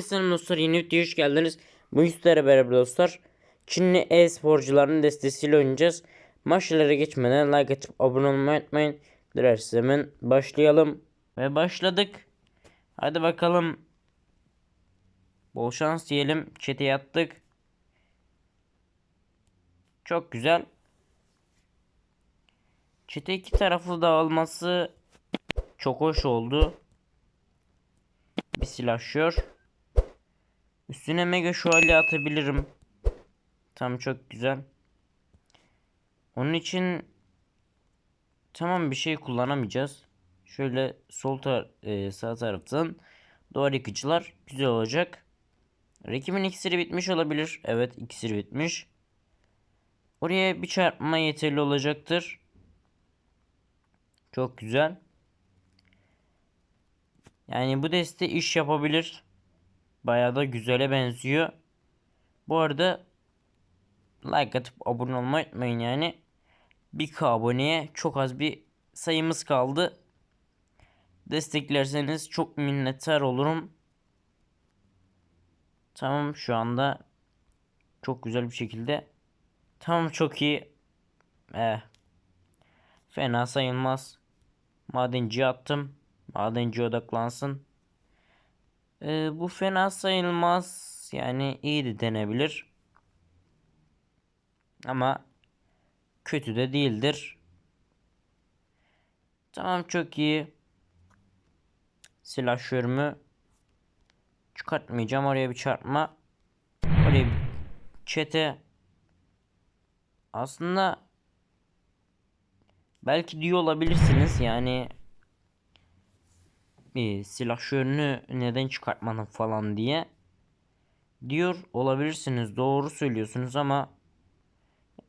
Selam dostlar yeni videoya hoş geldiniz. Bu yüzlere beraber dostlar Çinli e-sporcuların destesiyle oynayacağız. Maçlara geçmeden like atıp abone olmayı unutmayın. Dilerseniz hemen başlayalım. Ve başladık. Hadi bakalım. Bol şans diyelim. Çete yattık. Çok güzel. Çete iki taraflı dağılması çok hoş oldu. Bir silahşör. Üstüne mega şövalye atabilirim. Tam çok güzel. Onun için tamam bir şey kullanamayacağız. Şöyle sol tar e, sağ taraftan duvar yıkıcılar güzel olacak. Rakibin iksiri bitmiş olabilir. Evet iksiri bitmiş. Oraya bir çarpma yeterli olacaktır. Çok güzel. Yani bu deste iş yapabilir. Bayağı da güzele benziyor. Bu arada like atıp abone olmayı unutmayın yani. 1k aboneye çok az bir sayımız kaldı. Desteklerseniz çok minnettar olurum. Tamam şu anda çok güzel bir şekilde. Tamam çok iyi. Eh. Fena sayılmaz. Madenci attım. Madenci odaklansın. Ee, bu fena sayılmaz. Yani iyi de denebilir. Ama kötü de değildir. Tamam çok iyi. Silahşörümü çıkartmayacağım. Oraya bir çarpma. Oraya bir çete. Aslında belki diyor olabilirsiniz. Yani bir silahşörünü neden çıkartmadın falan diye diyor olabilirsiniz. Doğru söylüyorsunuz ama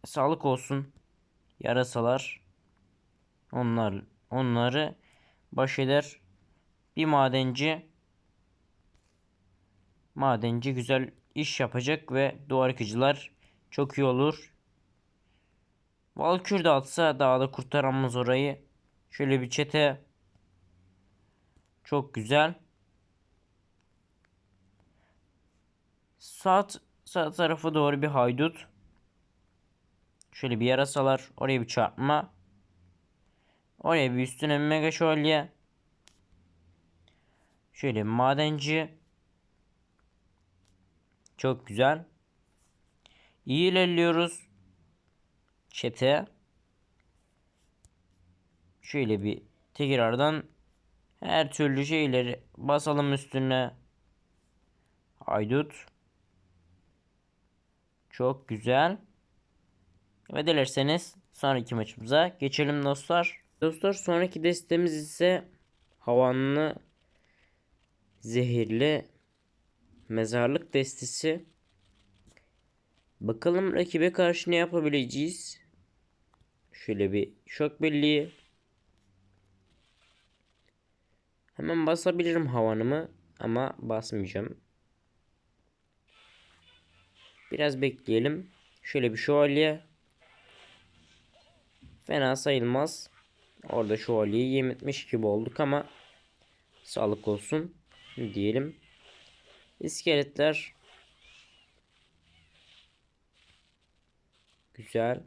sağlık olsun. Yarasalar onlar onları baş eder. Bir madenci madenci güzel iş yapacak ve duvar çok iyi olur. Valkür de atsa daha da kurtaramaz orayı. Şöyle bir çete çok güzel. Sağ, sağ tarafı doğru bir haydut. Şöyle bir yarasalar. Oraya bir çarpma. Oraya bir üstüne bir mega şövalye. Şöyle madenci. Çok güzel. İyi ilerliyoruz. Çete. Şöyle bir tekrardan her türlü şeyleri basalım üstüne. Haydut. Çok güzel. Ve dilerseniz sonraki maçımıza geçelim dostlar. Dostlar sonraki destemiz ise havanlı zehirli mezarlık destesi. Bakalım rakibe karşı ne yapabileceğiz. Şöyle bir şok birliği. Hemen basabilirim havanımı ama basmayacağım. Biraz bekleyelim. Şöyle bir şövalye. Fena sayılmaz. Orada şövalyeyi yem etmiş gibi olduk ama sağlık olsun diyelim. İskeletler güzel.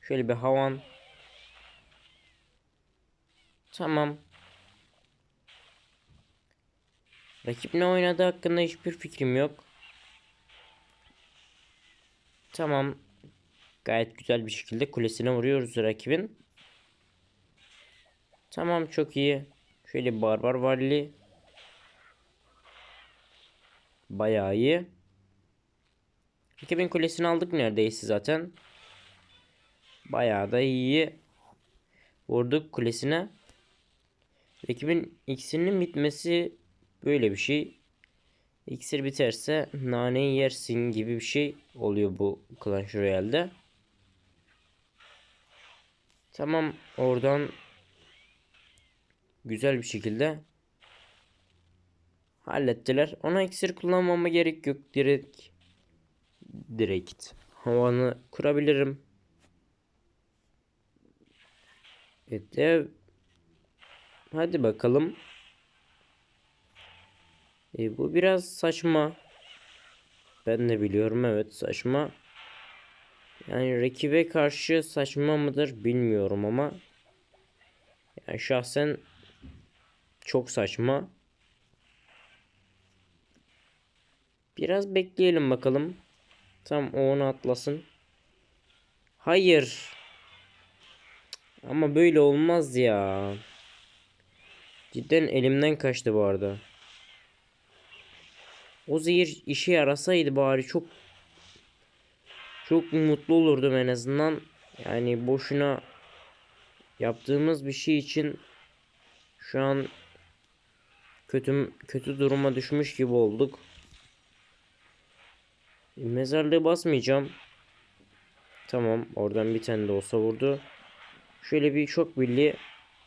Şöyle bir havan. Tamam. Rakip ne oynadı hakkında hiçbir fikrim yok. Tamam. Gayet güzel bir şekilde kulesine vuruyoruz rakibin. Tamam çok iyi. Şöyle barbar varli. Bayağı iyi. Rakibin kulesini aldık neredeyse zaten. Bayağı da iyi. Vurduk kulesine. Rakibin ikisinin bitmesi böyle bir şey. İksir biterse naneyi yersin gibi bir şey oluyor bu Clash Royale'de. Tamam oradan güzel bir şekilde hallettiler. Ona iksir kullanmama gerek yok. Direkt direkt havanı kurabilirim. Evet. Hadi bakalım. E, bu biraz saçma. Ben de biliyorum evet saçma. Yani rakibe karşı saçma mıdır bilmiyorum ama yani şahsen çok saçma. Biraz bekleyelim bakalım. Tam o onu atlasın. Hayır. Ama böyle olmaz ya. Cidden elimden kaçtı bu arada. O zehir işe yarasaydı bari çok çok mutlu olurdum en azından. Yani boşuna yaptığımız bir şey için şu an kötü kötü duruma düşmüş gibi olduk. Mezarlığı basmayacağım. Tamam oradan bir tane de olsa vurdu. Şöyle bir şok birliği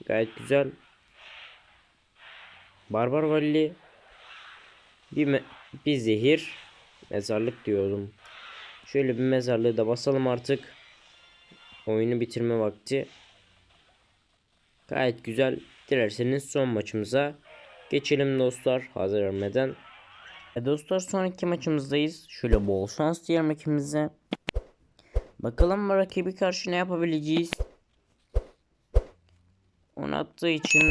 gayet güzel. Barbar Valli bir, bir zehir mezarlık diyordum. Şöyle bir mezarlığı da basalım artık. Oyunu bitirme vakti. Gayet güzel. Dilerseniz son maçımıza geçelim dostlar. Hazır vermeden. E dostlar sonraki maçımızdayız. Şöyle bol şans diğer maçımıza. Bakalım rakibi karşı ne yapabileceğiz. Onu attığı için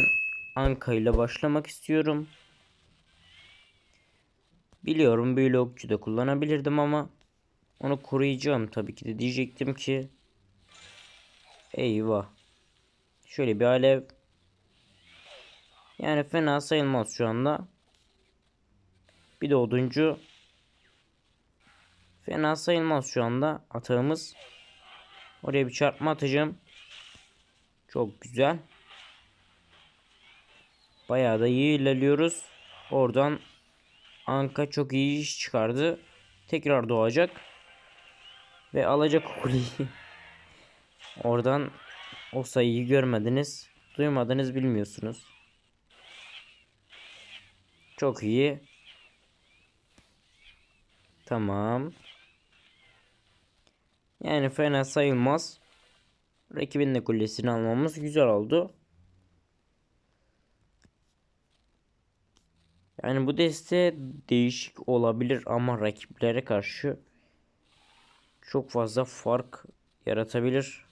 Anka ile başlamak istiyorum. Biliyorum böyle okçu da kullanabilirdim ama onu koruyacağım tabii ki de diyecektim ki eyvah. Şöyle bir alev yani fena sayılmaz şu anda. Bir de oduncu fena sayılmaz şu anda atağımız. Oraya bir çarpma atacağım. Çok güzel. Bayağı da iyi ilerliyoruz. Oradan Anka çok iyi iş çıkardı. Tekrar doğacak. Ve alacak kuleyi. Oradan o sayıyı görmediniz. Duymadınız bilmiyorsunuz. Çok iyi. Tamam. Yani fena sayılmaz. Rakibin de kulesini almamız güzel oldu. Yani bu deste değişik olabilir ama rakiplere karşı çok fazla fark yaratabilir.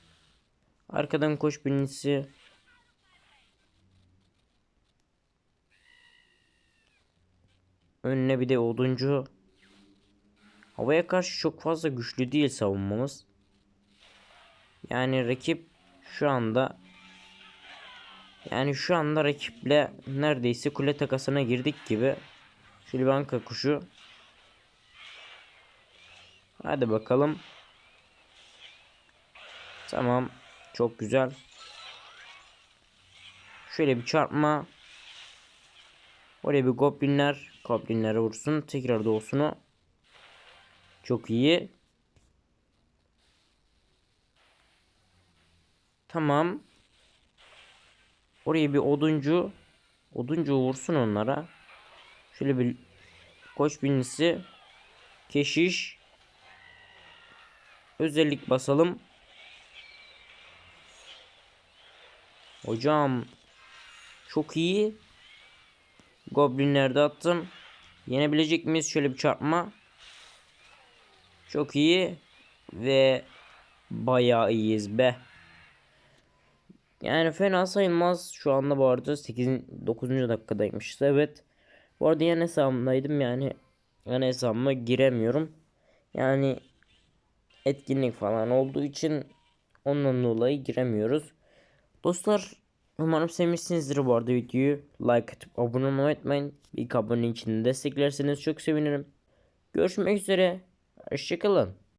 Arkadan koş birincisi. Önüne bir de oduncu. Havaya karşı çok fazla güçlü değil savunmamız. Yani rakip şu anda yani şu anda rakiple neredeyse kule takasına girdik gibi. Şöyle bir anka kuşu. Hadi bakalım. Tamam. Çok güzel. Şöyle bir çarpma. Oraya bir goblinler. Goblinlere vursun. Tekrar doğusunu. Çok iyi. Tamam. Oraya bir oduncu. Oduncu vursun onlara. Şöyle bir koç binisi. Keşiş. Özellik basalım. Hocam. Çok iyi. Goblinlerde attım. Yenebilecek miyiz? Şöyle bir çarpma. Çok iyi. Ve bayağı iyiyiz be. Yani fena sayılmaz. Şu anda bu arada 8. 9. dakikadaymışız. Evet. Bu arada yan hesabımdaydım yani. Yan hesabıma giremiyorum. Yani etkinlik falan olduğu için ondan dolayı giremiyoruz. Dostlar umarım sevmişsinizdir bu arada videoyu. Like atıp abone olmayı unutmayın. Bir abone için desteklerseniz çok sevinirim. Görüşmek üzere. Hoşçakalın.